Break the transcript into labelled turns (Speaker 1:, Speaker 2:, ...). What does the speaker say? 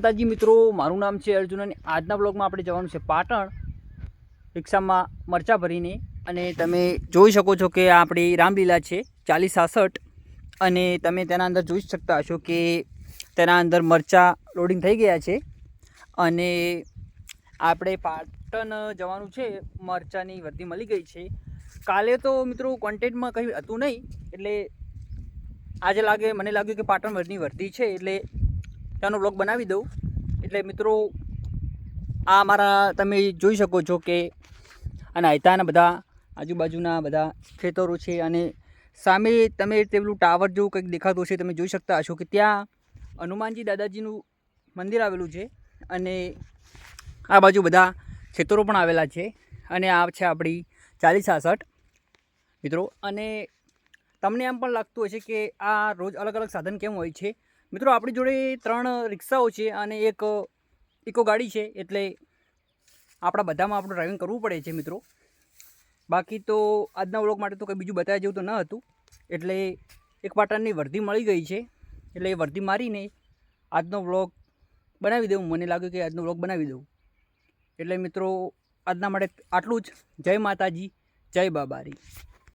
Speaker 1: માતાજી મિત્રો, મારું નામ છે અર્જુન અને આજના બ્લોગમાં આપણે જવાનું છે પાટણ રિક્ષામાં મરચા ભરીને. અને તમે જોઈ શકો છો કે આપણી રામલીલા છે, ચાલીસ સાસઠ. અને તમે તેના અંદર જોઈ શકતા હશો કે તેના અંદર મરચા લોડિંગ થઈ ગયા છે. અને આપણે પાટણ જવાનું છે, મરચાની વર્દી મળી ગઈ છે. કાલે તો મિત્રો કોન્ટેન્ટમાં કંઈ હતું નહીં, એટલે આજે લાગે, મને લાગ્યું કે પાટણ વર્દની વર્દી છે, એટલે ત્યાંનો બ્લોગ બનાવી દઉં. એટલે મિત્રો, આ મારા તમે જોઈ શકો છો કે અને આયતાના બધા આજુબાજુના બધા ખેતરો છે અને સામે તમે પેલું ટાવર જેવું કંઈક દેખાતું હશે, તમે જોઈ શકતા હશો કે ત્યાં હનુમાનજી દાદાજીનું મંદિર આવેલું છે અને આ બાજુ બધા ખેતરો પણ આવેલા છે અને આ છે આપણી ચાલીસ સાસઠ. મિત્રો, અને તમને એમ પણ લાગતું હશે કે આ રોજ અલગ અલગ સાધન કેમ હોય છે? મિત્રો, આપણી જોડે ત્રણ રિક્ષાઓ છે અને એક, ઇકો ગાડી છે. એટલે આપણા બધામાં આપણું ડ્રાઇવિંગ કરવું પડે છે મિત્રો. બાકી તો આજના વ્લોગ માટે તો કંઈ બીજું બતાવ્યા જેવું તો ન હતું. એટલે એક પાટણની વર્ધી મળી ગઈ છે. એટલે એ વર્ધી મારીને આજનો વ્લોગ બનાવી દઉં. મને લાગ્યું કે આજનો વ્લોગ બનાવી દઉં. એટલે મિત્રો, આજના માટે આટલું જ. જય માતાજી, જય બાબારી.